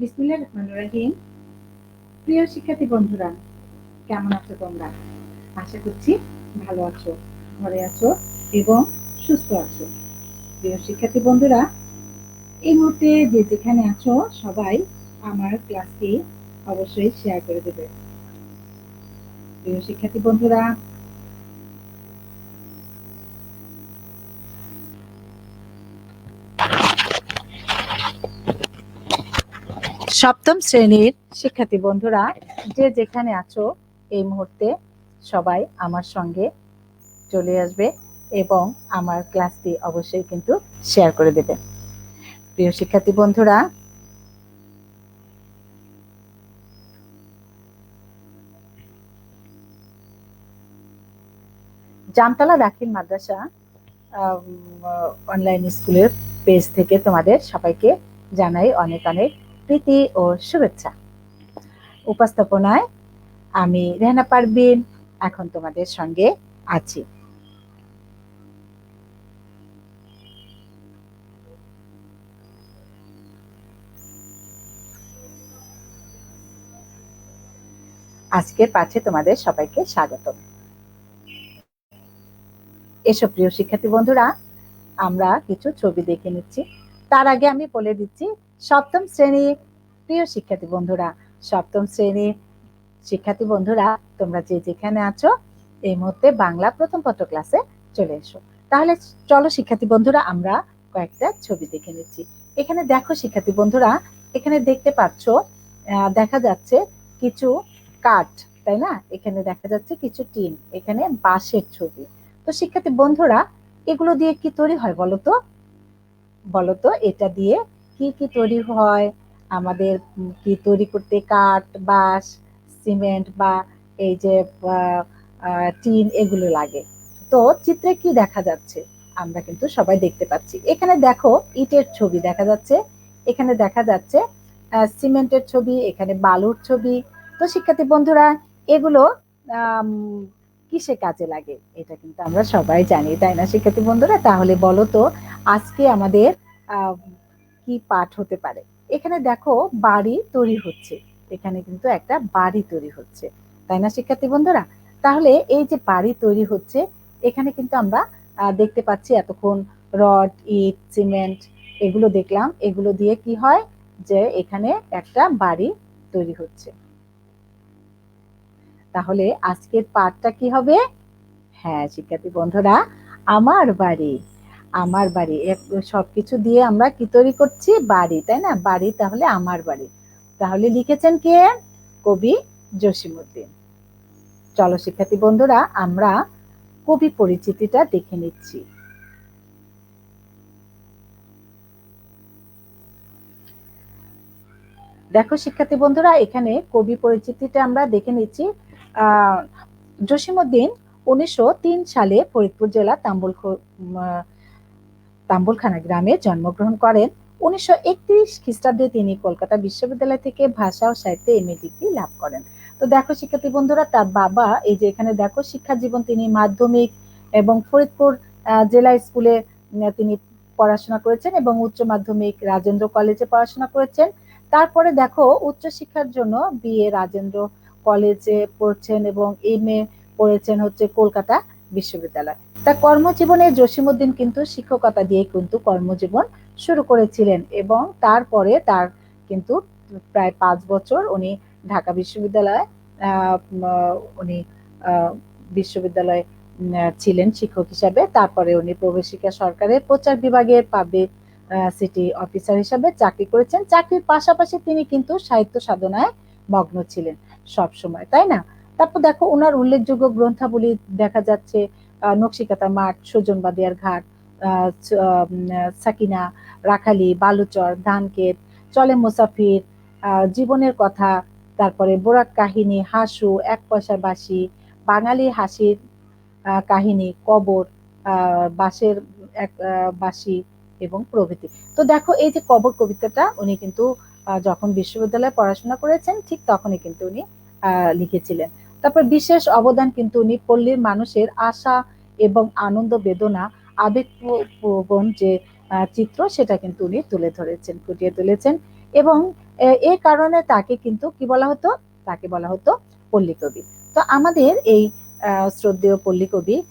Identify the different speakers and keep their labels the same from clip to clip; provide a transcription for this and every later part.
Speaker 1: বিসমিল্লাহির রহমানির রহিম। প্রিয় শিক্ষার্থী বন্ধুরা, কেমন আছো তোমরা? আশা করছি ভালো আছো, ঘরে আছো এবং সুস্থ আছো। প্রিয় শিক্ষার্থী বন্ধুরা, এই মুহূর্তে যে যেখানে আছো, সবাই আমার ক্লাসটি অবশ্যই শেয়ার করে দেবে। প্রিয় শিক্ষার্থী বন্ধুরা সপ্তম শ্রেণির শিক্ষার্থী বন্ধুরা, যে যেখানে আছো এই মুহূর্তে সবাই আমার সঙ্গে চলে আসবে এবং আমার ক্লাসটি অবশ্যই কিন্তু শেয়ার করে দেবে। প্রিয় শিক্ষার্থী বন্ধুরা, জামতলা দাখিল মাদ্রাসা অনলাইন স্কুলের পেজ থেকে তোমাদের সবাইকে জানাই অনেক অনেক প্রীতি ও শুভেচ্ছা। উপস্থাপনায় আমি রেহানা পারবিন এখন তোমাদের সঙ্গে আছি। আজকের পাঠে তোমাদের সবাইকে স্বাগত এসব প্রিয় শিক্ষার্থী বন্ধুরা, আমরা কিছু ছবি দেখে নিচ্ছি। তার আগে আমি বলে দিচ্ছি, সপ্তম শ্রেণি, প্রিয় শিক্ষার্থী বন্ধুরা, সপ্তম শ্রেণির শিক্ষার্থী বন্ধুরা, তোমরা যে যেখানে আছো, এই মুহূর্তে বাংলা প্রথম পত্র ক্লাসে চলে এসো। তাহলে চলো শিক্ষার্থী বন্ধুরা, আমরা কয়েকটা ছবি দেখে নিচ্ছি। এখানে দেখো শিক্ষার্থী বন্ধুরা, এখানে দেখতে পাচ্ছ দেখা যাচ্ছে কিছু কাঠ, তাই না? এখানে দেখা যাচ্ছে কিছু টিন, এখানে বাঁশের ছবি। তো শিক্ষার্থী বন্ধুরা, এগুলো দিয়ে কি তৈরি হয় বলতো বলতো, এটা দিয়ে কি কি তৈরি হয়, আমাদের কি তৈরি করতে কাঠ, বাঁশ, সিমেন্ট বা এই যে টিন এগুলো লাগে। তো চিত্রে কি দেখা যাচ্ছে? আমরা কিন্তু সবাই দেখতে পাচ্ছি। এখানে দেখো ইটের ছবি দেখা যাচ্ছে। এখানে দেখা যাচ্ছে সিমেন্টের ছবি, এখানে বালুর ছবি। তো শিক্ষার্থী বন্ধুরা, এগুলো কিসে কাজে লাগে? এটা কিন্তু আমরা সবাই জানি, তাই না শিক্ষার্থী বন্ধুরা? তাহলে বলো তো, আজকে আমাদের কি পাঠ হতে পারে? এখানে দেখো বাড়ি তৈরি হচ্ছে। এখানে কিন্তু একটা বাড়ি তৈরি হচ্ছে, তাই না শিক্ষার্থী বন্ধুরা? তাহলে এই যে বাড়ি তৈরি হচ্ছে, এখানে কিন্তু আমরা দেখতে পাচ্ছি এতক্ষণ রড, ইট, সিমেন্ট এগুলো দেখলাম। এগুলো দিয়ে কি হয়? যে এখানে একটা বাড়ি তৈরি হচ্ছে। তাহলে আজকের পাঠটা কি হবে? হ্যাঁ শিক্ষার্থী বন্ধুরা, আমার বাড়ি আমার বাড়ি সবকিছু দিয়ে আমরা কি তৈরি করছি? বাড়ি, তাই না? বাড়ি তাহলে আমার বাড়ি। তাহলে লিখেছেন কে? কবি জসিমুদ্দিন চলো শিক্ষার্থী বন্ধুরা, আমরা কবি পরিচিতিটা দেখে নিচ্ছি। দেখো শিক্ষার্থী বন্ধুরা, এখানে কবি পরিচিতিটা আমরা দেখে নিচ্ছি। জসিমুদ্দিন উনিশশো তিন সালে ফরিদপুর জেলা তাম্বুল তাম্বুলখানা গ্রামে জন্মগ্রহণ করেন। উনিশশো একত্রিশ খ্রিস্টাব্দে তিনি কলকাতা বিশ্ববিদ্যালয় থেকে ভাষা ও সাহিত্যে এম ডিগ্রি লাভ করেন। তো দেখো, শিক্ষার্থী বন্ধুরা, তার বাবা, এই যে এখানে দেখো, শিক্ষা জীবন তিনি মাধ্যমিক এবং ফরিদপুর জেলা স্কুলে তিনি পড়াশোনা করেছেন এবং উচ্চ মাধ্যমিক রাজেন্দ্র কলেজে পড়াশোনা করেছেন। তারপরে দেখো উচ্চ শিক্ষার জন্য বিএ রাজেন্দ্র কলেজে পড়ছেন এবং এম এ পড়েছেন হচ্ছে কলকাতা বিশ্ববিদ্যালয়। তার কর্মজীবনে জসিমুদ্দিন কিন্তু শিক্ষকতা দিয়ে কিন্তু কর্মজীবন শুরু করেছিলেন এবং তারপরে তার কিন্তু প্রায় পাঁচ বছর উনি ঢাকা বিশ্ববিদ্যালয়ে উনি বিশ্ববিদ্যালয়ে ছিলেন শিক্ষক হিসাবে। তারপরে উনি প্রবেশিকা সরকারের প্রচার বিভাগের পাবলিক সিটি অফিসার হিসাবে চাকরি করেছেন। চাকরির পাশাপাশি তিনি কিন্তু সাহিত্য সাধনায় মগ্ন ছিলেন। সব সময় তাই না? তারপর দেখো ওনার উল্লেখযোগ্য গ্রন্থাবলী দেখা যাচ্ছে নকশিকাতা মাঠ, সুজন বাদিয়ার ঘাট সাকিনা, রাখালি, বালুচর, ধানক্ষেত, চলে মুসাফির জীবনের কথা, তারপরে বোরাক কাহিনী, হাসু, এক পয়সার বাসি বাঙালি হাসির কাহিনী, কবর বাসের এক বাসি এবং প্রভৃতি। তো দেখো এই যে কবর কবিতাটা, উনি কিন্তু যখন বিশ্ববিদ্যালয়ে পড়াশোনা করেছেন, ঠিক তখনই কিন্তু উনি লিখেছিলেন। তারপর বিশেষ অবদান কিন্তু উনি পল্লীর মানুষের আশা এবং আনন্দ বেদনা আবেগপ্রবণ যে চিত্র, সেটা কিন্তু উনি তুলে ধরেছেন, ফুটিয়ে তুলেছেন এবং, এ- কারণে তাকে কিন্তু কি বলা হতো? তাকে বলা হতো পল্লী কবি। তো আমাদের এই শ্রদ্ধেয় পল্লী কবি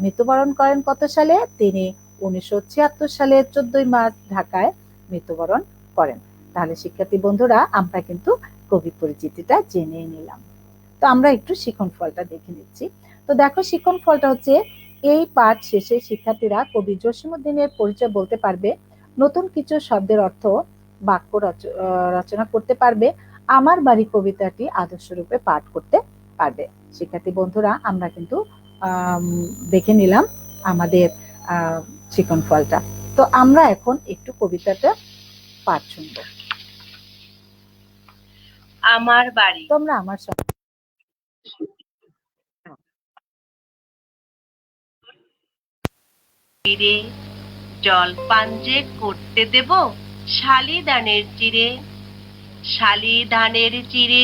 Speaker 1: মৃত্যুবরণ করেন কত সালে? তিনি উনিশশো সালের চোদ্দই মার্চ ঢাকায় মৃত্যুবরণ করেন। তাহলে শিক্ষার্থী বন্ধুরা, আমরা কিন্তু কবি পরিচিতিটা জেনে নিলাম। তো আমরা একটু শিখন ফলটা দেখে নিচ্ছি। তো দেখো, শিখন ফলটা হচ্ছে এই পাঠ শেষে শিক্ষার্থীরা কবি জসীমউদ্দিনের পরিচয় বলতে পারবে। নতুন কিছু শব্দের অর্থ বাক্য রচ- রচনা করতে পারবে। আমার বাড়ি কবিতাটি আদর্শ রূপে পাঠ করতে পারবে। শিক্ষার্থী বন্ধুরা, আমরা কিন্তু দেখে নিলাম আমাদের শিখন ফলটা। তো আমরা এখন একটু কবিতাটা পাঠ শুনব।
Speaker 2: আমার বাড়ি।
Speaker 1: তোমরা আমার সঙ্গে।
Speaker 2: তীরে জল পাঞ্জে করতে দেব শালি ধানের চিরে শালি ধানের চিরে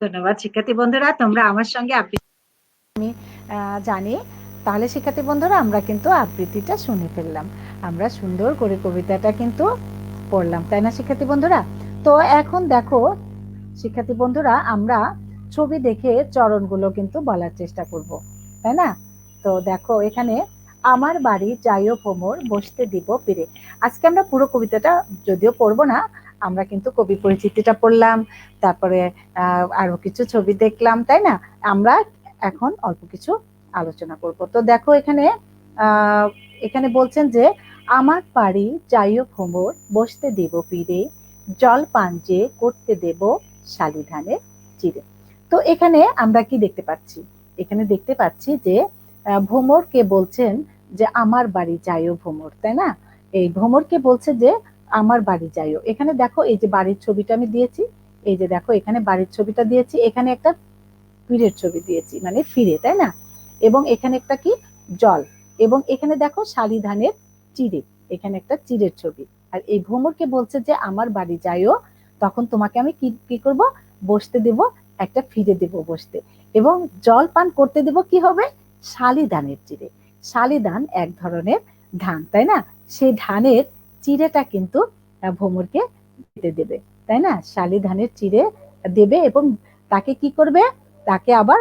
Speaker 1: ধন্যবাদ শিক্ষার্থী বন্ধুরা, তোমরা আমার সঙ্গে আবৃত্তি জানি। তাহলে শিক্ষার্থী বন্ধুরা, আমরা কিন্তু আবৃত্তিটা শুনে ফেললাম। আমরা সুন্দর করে কবিতাটা কিন্তু পড়লাম, তাই না শিক্ষার্থী বন্ধুরা? তো এখন দেখো, শিক্ষার্থী বন্ধুরা, আমরা ছবি দেখে চরণগুলো কিন্তু বলার চেষ্টা করব, তাই না? তো দেখো, এখানে, আমার বাড়ি যাইও ভ্রমর, বসতে দিব পেরে আজকে আমরা পুরো কবিতাটা যদিও পড়ব না আমরা কিন্তু কবি পরিচিতিটা পড়লাম, তারপরে আরও কিছু ছবি দেখলাম, তাই না? আমরা এখন অল্প কিছু আলোচনা করব। তো দেখো এখানে এখানে বলছেন যে, আমার বাড়ি যাইও ভ্রমর, বসতে দেব পীরে জল পাঞ্জে করতে দেব শালি ধানের চিরে। তো এখানে আমরা কি দেখতে পাচ্ছি? এখানে দেখতে পাচ্ছি যে ভ্রমরকে বলছেন যে, আমার বাড়ি যাইও ভ্রমর। তাই না? এই ভ্রমরকে বলছে যে আমার বাড়ি যাইও। এখানে দেখো এই যে বাড়ির ছবিটা আমি দিয়েছি, এই যে দেখো এখানে বাড়ির ছবিটা দিয়েছি, এখানে একটা পীরের ছবি দিয়েছি মানে ফিরে, তাই না? এবং এখানে একটা কি? জল। এবং এখানে দেখো শালি ধানের চিড়ে, এখানে একটা চিড়ের ছবি। আর এই ভ্রমরকে বলছে যে, আমার বাড়ি যাইও, তখন তোমাকে আমি কি কি করব? বসতে দেব, একটা ফিরে দেব বসতে। এবং জল পান করতে দেব কি হবে? শালি ধানের চিড়ে। শালি ধান এক ধরনের ধান, তাই না? সেই ধানের চিড়েটা কিন্তু ভোমরকে দিতে দেবে তাই না? শালি ধানের চিড়ে দেবে এবং তাকে কি করবে? তাকে আবার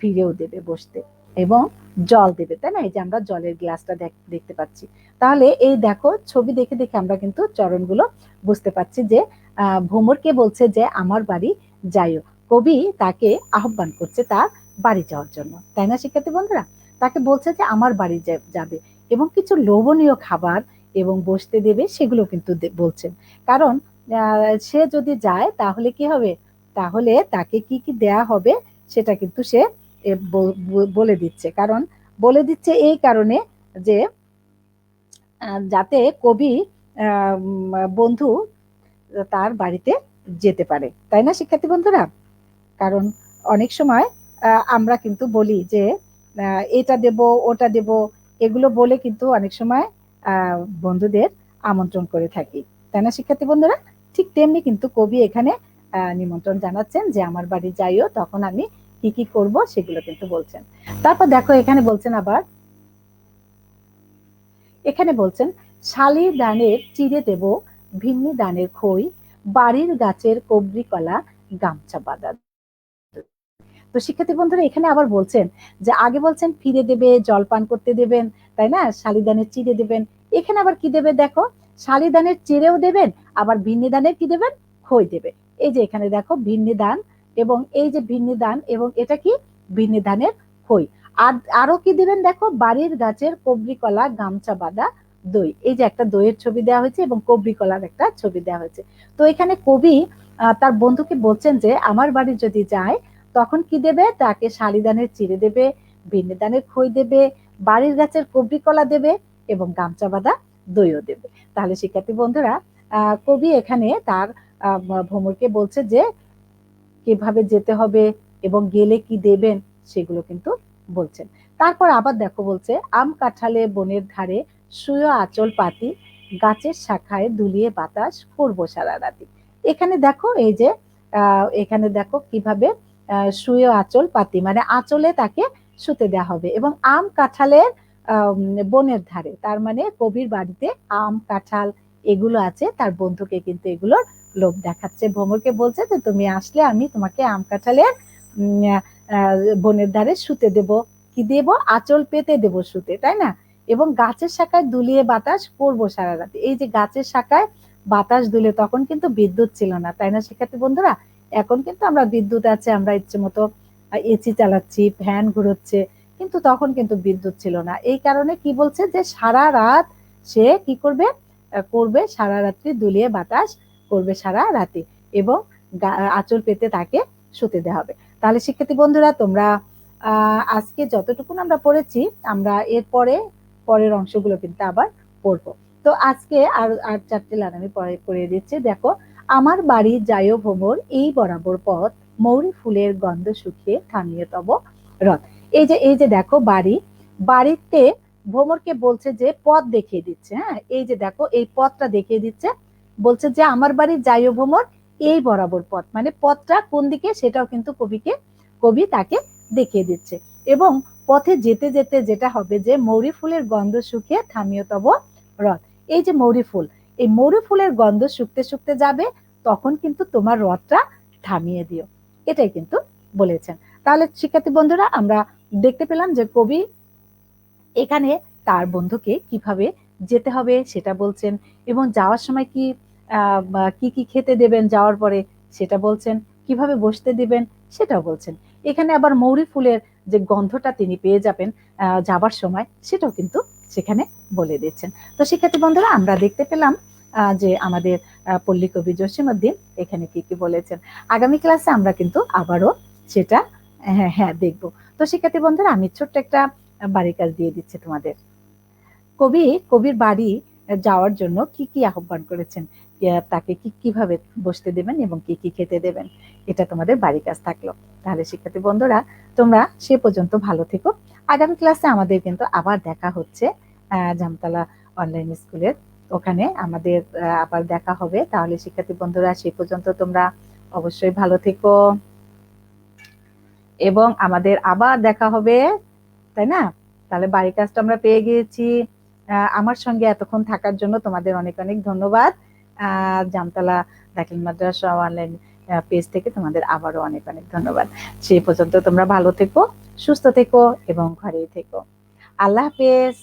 Speaker 1: ফিরেও দেবে বসতে এবং জল দেবে তাই না? এই যে আমরা জলের গ্লাসটা দেখ- দেখতে পাচ্ছি। তাহলে এই দেখো ছবি দেখে দেখে আমরা কিন্তু চরণগুলো বুঝতে পারছি যে আহ, ভ্রমরকে বলছে যে আমার বাড়ি যাইও। কবি তাকে আহ্বান করছে তার বাড়ি যাওয়ার জন্য তাই না শিক্ষার্থী বন্ধুরা? তাকে বলছে যে আমার বাড়ি যাবে। এবং কিছু লোভনীয় খাবার এবং বসতে দেবে সেগুলো কিন্তু বলছেন। কারণ সে যদি যায় তাহলে কি হবে? তাহলে তাকে কি কি দেয়া হবে সেটা কিন্তু সে বলে দিচ্ছে। কারণ, বলে দিচ্ছে এই কারণে যে যাতে কবি বন্ধু তার বাড়িতে যেতে পারে। তাই না, শিক্ষার্থী বন্ধুরা? কারণ, অনেক সময় আমরা কিন্তু বলি যে এটা দেব, ওটা দেব, এগুলো বলে কিন্তু অনেক সময় বন্ধুদের আমন্ত্রণ করে থাকি। তাই না, শিক্ষার্থী বন্ধুরা? ঠিক তেমনি কিন্তু কবি এখানে নিমন্ত্রণ জানাচ্ছেন যে, আমার বাড়ি যাইও, তখন আমি কি কি করব সেগুলো কিন্তু বলছেন। তারপর দেখো, এখানে বলছেন আবার, এখানে বলছেন, শালি দানের চিড়ে দেব, ভিন্নি দানের খই, বাড়ির গাছের কবরি কলা, গামছা বাঁধা তো শিক্ষার্থী বন্ধুরা, এখানে আবার বলছেন যে, আগে বলছেন, ফিরে দেবে জলপান করতে দেবেন। তাই না? শালিদানের চিড়ে দেবেন। এখানে আবার কি দেবে দেখো? শালিদানের চিড়েও দেবেন, আবার ভিন্নি দানের কি দেবেন? খই দেবে। এই যে এখানে দেখো ভিন্নি দান এবং এই যে ভিন্নি দান এবং এটা কি? ভিন্নি দানের খই। আর আরও কি দিবেন দেখো? বাড়ির গাছের কবরি কলা গামছা বাঁধা দই। এই যে একটা দইয়ের ছবি দেওয়া হয়েছে এবং কবরি কলার একটা ছবি দেওয়া হয়েছে। তো এখানে কবি তার বন্ধুকে বলছেন যে, আমার বাড়ি যদি যায়, তখন কি দেবে? তাকে শালিদানের চিড়ে দেবে ভিন্নি দানের খই দেবে বাড়ির গাছের কবরি কলা দেবে এবং গামছা বাঁধা দইও দেবে। তাহলে শিক্ষার্থী বন্ধুরা কবি এখানে তার আহ, ভ্রমরকে বলছে যে কীভাবে যেতে হবে এবং গেলে কি দেবেন সেগুলো কিন্তু বলছেন। তারপর আবার দেখো বলছে আম কাঁঠালে বনের ধারে শুয়ে আঁচল পাতি গাছের শাখায় দুলিয়ে বাতাস করব সারা রাতি। এখানে দেখো এই যে এখানে দেখো কীভাবে শুয়ে আঁচল পাতি মানে আঁচলে তাকে শুতে দেওয়া হবে এবং আম কাঁঠালের বনের ধারে। তার মানে কবির বাড়িতে আম, কাঁঠাল এগুলো আছে। তার বন্ধুকে কিন্তু এগুলোর লোভ দেখাচ্ছে। ভ্রমরকে বলছে যে, তুমি আসলে আমি তোমাকে আম কাঁঠালের বনের ধারে শুতে দেব। কি দেব? আঁচল পেতে দেব শুতে, তাই না? এবং গাছের শাখায় দুলিয়ে বাতাস করব সারা রাত। এই যে গাছের শাখায় বাতাস দুলে তখন কিন্তু বিদ্যুৎ ছিল না, তাই না শিক্ষার্থী বন্ধুরা? এখন কিন্তু আমরা বিদ্যুৎ আছে, আমরা ইচ্ছে মতো এসি চালাচ্ছি ফ্যান ঘুরোচ্ছে, কিন্তু তখন কিন্তু বিদ্যুৎ ছিল না। এই কারণে কি বলছে যে সারা রাত সে কি করবে? করবে সারা রাত্রি দুলিয়ে বাতাস, করবে সারা রাতে এবং আঁচল পেতে তাকে শুতে দেওয়া হবে। তাহলে শিক্ষার্থী বন্ধুরা, তোমরা আজকে যতটুকুন আমরা পড়েছি, আমরা এরপরে, পরের অংশগুলো কিন্তু আবার পড়ব। তো আজকে আর আর চারটে লাইন আমি পরে করে দিচ্ছি। দেখো, আমার বাড়ি যায়ও ভ্রমর এই বরাবর পথ মৌরি ফুলের গন্ধ শুকিয়ে থামিয়ে তব রথ। এই যে এই যে দেখো বাড়ি, বাড়িতে ভ্রমরকে বলছে যে পথ দেখিয়ে দিচ্ছে হ্যাঁ? এই যে দেখো, এই পথটা দেখিয়ে দিচ্ছে, বলছে যে আমার বাড়ি যাইও ভ্রমর এই বরাবর পথ। মানে পথটা কোন দিকে সেটাও কিন্তু কবিকে, কবি তাকে দেখিয়ে দিচ্ছে। এবং পথে যেতে যেতে যেটা হবে যে মৌরি ফুলের গন্ধ শুকিয়ে থামিয়ে তব রথ। এই যে মৌরি ফুল, এই মৌরি ফুলের গন্ধ শুকতে শুকতে যাবে, তখন কিন্তু তোমার রথটা থামিয়ে দিও। এটাই কিন্তু বলেছেন। তাহলে শিক্ষার্থী বন্ধুরা, আমরা দেখতে পেলাম যে কবি এখানে তার বন্ধুকে কীভাবে যেতে হবে সেটা বলছেন এবং যাওয়ার সময় কি কি কি খেতে দেবেন যাওয়ার পরে সেটা বলছেন, কীভাবে বসতে দিবেন সেটাও বলছেন। এখানে আবার মৌরি ফুলের যে গন্ধটা তিনি পেয়ে যাবেন যাবার সময় সেটাও কিন্তু সেখানে বলে দিচ্ছেন। তো শিক্ষার্থী বন্ধুরা, আমরা দেখতে পেলাম যে আমাদের পল্লী কবি জসীমউদ্দিন এখানে কি কি বলেছেন। আগামী ক্লাসে আমরা কিন্তু আবারও সেটা হ্যাঁ হ্যাঁ দেখব। তো শিক্ষার্থী বন্ধুরা, আমি ছোট্ট একটা বাড়ির কাজ দিয়ে দিচ্ছি তোমাদের। কবি, কবির বাড়ি যাওয়ার জন্য কি কি আহ্বান করেছেন? তাকে কি কীভাবে বসতে দেবেন এবং কি কি খেতে দেবেন? এটা তোমাদের বাড়ির কাজ থাকল। তাহলে শিক্ষার্থী বন্ধুরা, তোমরা সে পর্যন্ত ভালো থেকো। আগামী ক্লাসে আমাদের কিন্তু আবার দেখা হচ্ছে জামতলা অনলাইন স্কুলের ওখানে আমাদের আবার দেখা হবে। তাহলে শিক্ষার্থী বন্ধুরা সে পর্যন্ত তোমরা অবশ্যই ভালো থেকো। এবং আমাদের আবার দেখা হবে তাই না? তাহলে বাড়ির কাজটা আমরা পেয়ে গিয়েছি। আমার সঙ্গে এতক্ষণ থাকার জন্য তোমাদের অনেক অনেক ধন্যবাদ। আহ, জামতলা দাখিল মাদ্রাসা অনলাইন পেজ থেকে তোমাদের আবারও অনেক অনেক ধন্যবাদ। সেই পর্যন্ত তোমরা ভালো থেকো সুস্থ থেকো এবং ঘরেই থেকো। আল্লাহ হাফেজ।